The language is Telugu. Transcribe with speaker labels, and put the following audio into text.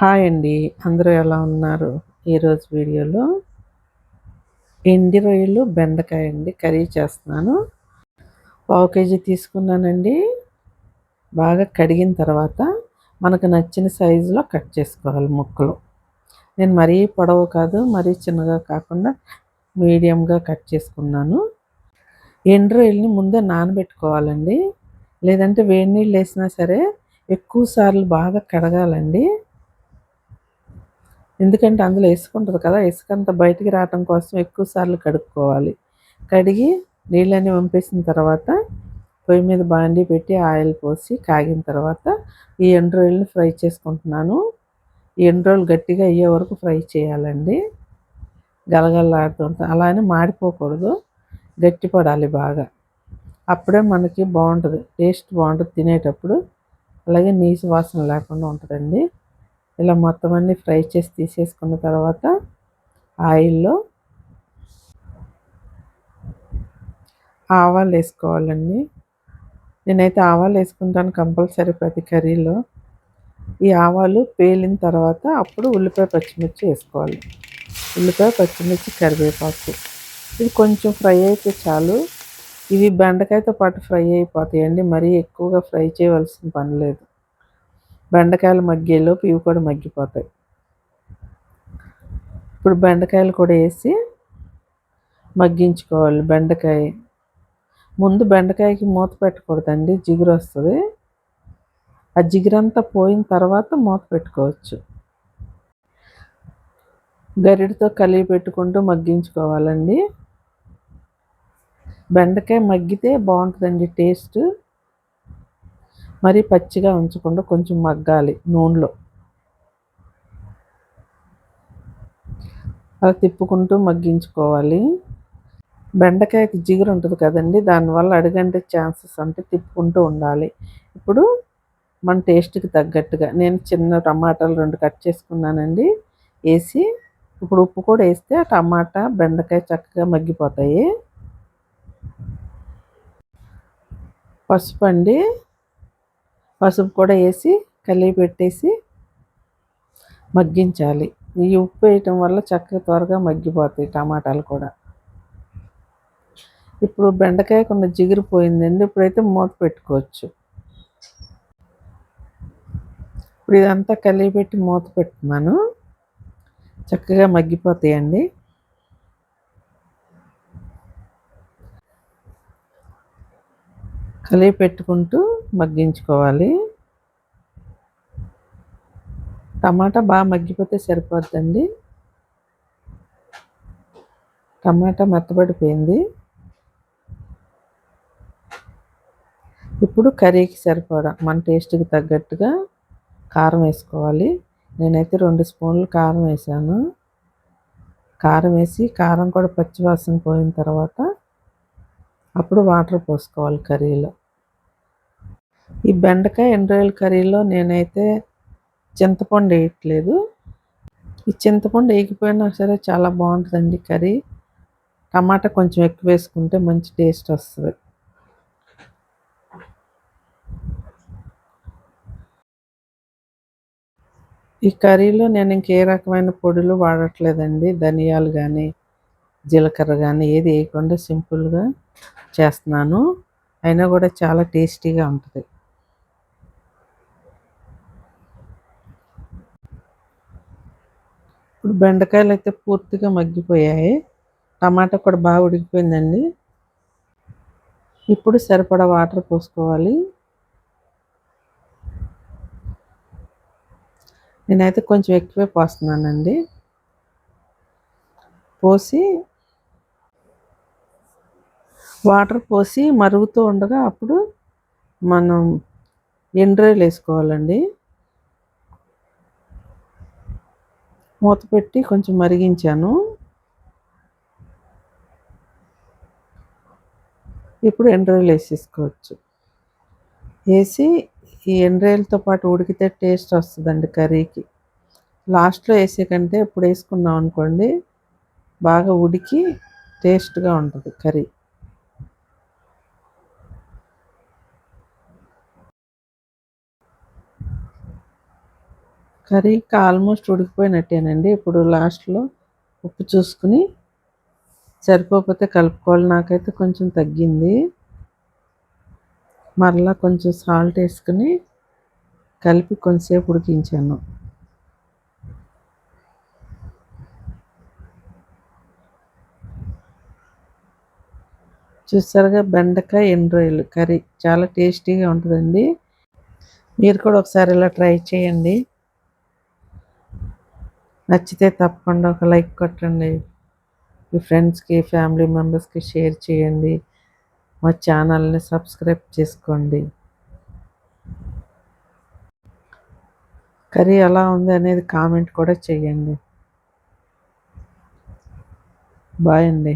Speaker 1: హాయ్ అండి. అందరూ ఎలా ఉన్నారు? ఈరోజు వీడియోలో ఎండి రొయ్యలు బెండకాయ అండి. కర్రీ చేస్తున్నాను. పావు కేజీ తీసుకున్నానండి. బాగా కడిగిన తర్వాత మనకు నచ్చిన సైజులో కట్ చేసుకోవాలి ముక్కలు. నేను మరీ పొడవు కాదు మరీ చిన్నగా కాకుండా మీడియంగా కట్ చేసుకున్నాను. ఎండు రొయ్యలని ముందే నానబెట్టుకోవాలండి. లేదంటే వేడి నీళ్ళు వేసినా సరే ఎక్కువ సార్లు బాగా కడగాలండి. ఎందుకంటే అందులో ఇసుక ఉంటుంది కదా ఇసుక అంతా బయటికి రావటం కోసం ఎక్కువ సార్లు కడుక్కోవాలి. కడిగి నీళ్ళని పంపేసిన తర్వాత పొయ్యి మీద బాండీ పెట్టి ఆయిల్ పోసి కాగిన తర్వాత ఈ ఎండు రొయ్యలని ఫ్రై చేసుకుంటున్నాను. ఈ ఎండు రోజులు గట్టిగా అయ్యే వరకు ఫ్రై చేయాలండి. గలగలలాడుతుంటా అలానే మాడిపోకూడదు గట్టి పడాలి బాగా. అప్పుడే మనకి బాగుంటుంది టేస్ట్ బాగుంటుంది తినేటప్పుడు. అలాగే నీసు వాసన లేకుండా ఉంటుందండి. ఇలా మొత్తం అన్నీ ఫ్రై చేసి తీసేసుకున్న తర్వాత ఆయిల్లో ఆవాలు వేసుకోవాలండి. నేనైతే ఆవాలు వేసుకుంటాను కంపల్సరీ ప్రతి కర్రీలో. ఈ ఆవాలు పేలిన తర్వాత అప్పుడు ఉల్లిపాయ పచ్చిమిర్చి వేసుకోవాలి. ఉల్లిపాయ పచ్చిమిర్చి కరివేపాకు. ఇది కొంచెం ఫ్రై అయితే చాలు. ఇవి బెండకాయతో పాటు ఫ్రై అయిపోతాయండి. మరీ ఎక్కువగా ఫ్రై చేయవలసిన పని లేదు. బెండకాయలు మగ్గేలోపు ఇవి కూడా మగ్గిపోతాయి. ఇప్పుడు బెండకాయలు కూడా వేసి మగ్గించుకోవాలి బెండకాయ. ముందు బెండకాయకి మూత పెట్టకూడదండి జిగురు వస్తుంది. ఆ జిగురంతా పోయిన తర్వాత మూత పెట్టుకోవచ్చు. గరిడితో కలిగి పెట్టుకుంటూ మగ్గించుకోవాలండి. బెండకాయ మగ్గితే బాగుంటుందండి టేస్ట్. మరీ పచ్చిగా ఉంచకుండా కొంచెం మగ్గాలి నూనెలో. అలా తిప్పుకుంటూ మగ్గించుకోవాలి. బెండకాయకి జిగురు ఉంటుంది కదండి దానివల్ల అడుగంటే ఛాన్సెస్ అంటే తిప్పుకుంటూ ఉండాలి. ఇప్పుడు మన టేస్ట్కి తగ్గట్టుగా నేను చిన్న టమాటాలు రెండు కట్ చేసుకున్నానండి వేసి ఇప్పుడు ఉప్పు కూడా వేస్తే ఆ టమాటా బెండకాయ చక్కగా మగ్గిపోతాయి. పసుపు అండి పసుపు కూడా వేసి కలిపి పెట్టేసి మగ్గించాలి. ఈ ఉప్పు వేయటం వల్ల చక్కగా త్వరగా మగ్గిపోతాయి టమాటాలు కూడా. ఇప్పుడు బెండకాయ కొన్ని జిగురు పోయిందండి ఇప్పుడైతే మూత పెట్టుకోవచ్చు. ఇప్పుడు ఇదంతా కలిపి పెట్టి మూత పెట్టుకున్నాను చక్కగా మగ్గిపోతాయండి. కలిపి పెట్టుకుంటూ మగ్గించుకోవాలి. టమాటా బాగా మగ్గిపోతే సరిపోద్దండి. టమాటా మెత్తబడిపోయింది. ఇప్పుడు కర్రీకి సరిపడా మన టేస్ట్కి తగ్గట్టుగా కారం వేసుకోవాలి. నేనైతే రెండు స్పూన్లు కారం వేసాను. కారం వేసి కారం కూడా పచ్చివాసన పోయిన తర్వాత అప్పుడు వాటర్ పోసుకోవాలి కర్రీలో. ఈ బెండకాయ ఎండ్రాయిల్ కర్రీలో నేనైతే చింతపండు వేయట్లేదు. ఈ చింతపండు వేయకపోయినా సరే చాలా బాగుంటుందండి కర్రీ. టమాటా కొంచెం ఎక్కువ వేసుకుంటే మంచి టేస్ట్ వస్తుంది. ఈ కర్రీలో నేను ఇంకే రకమైన పొడులు వాడట్లేదండి. ధనియాలు కానీ జీలకర్ర కానీ ఏది వేయకుండా సింపుల్గా చేస్తున్నాను. అయినా కూడా చాలా టేస్టీగా ఉంటుంది. ఇప్పుడు బెండకాయలు అయితే పూర్తిగా మగ్గిపోయాయి. టమాటా కూడా బాగా ఉడికిపోయిందండి. ఇప్పుడు సరిపడా వాటర్ పోసుకోవాలి. నేనైతే కొంచెం ఎక్కువే పోస్తున్నానండి. పోసి వాటర్ పోసి మరుగుతూ ఉండగా అప్పుడు మనం ఎండ్రాయిలు వేసుకోవాలండి. మూత పెట్టి కొంచెం మరిగించాను. ఇప్పుడు ఎండ్రాయిలు వేసేసుకోవచ్చు. వేసి ఈ ఎండ్రాయిలతో పాటు ఉడికితే టేస్ట్ వస్తుందండి కర్రీకి. లాస్ట్లో వేసే కంటే ఇప్పుడు వేసుకున్నాం అనుకోండి బాగా ఉడికి టేస్ట్గా ఉంటుంది కర్రీ. కర్రీ ఇంకా ఆల్మోస్ట్ ఉడికిపోయినట్టేనండి. ఇప్పుడు లాస్ట్లో ఉప్పు చూసుకుని సరిపోకపోతే కలుపుకోవాలి. నాకైతే కొంచెం తగ్గింది. మరలా కొంచెం సాల్ట్ వేసుకుని కలిపి కొంచెంసేపు ఉడికించాను. చూసారుగా బెండకాయ ఎండ్రాయిల్ కర్రీ. చాలా టేస్టీగా ఉంటుందండి. మీరు కూడా ఒకసారి ఇలా ట్రై చేయండి. నచ్చితే తప్పకుండా ఒక లైక్ కొట్టండి. మీ ఫ్రెండ్స్కి ఫ్యామిలీ మెంబర్స్కి షేర్ చేయండి. మా ఛానల్ని సబ్స్క్రైబ్ చేసుకోండి. కర్రీ ఎలా ఉంది అనేది కామెంట్ కూడా చేయండి. బాయ్ అండి.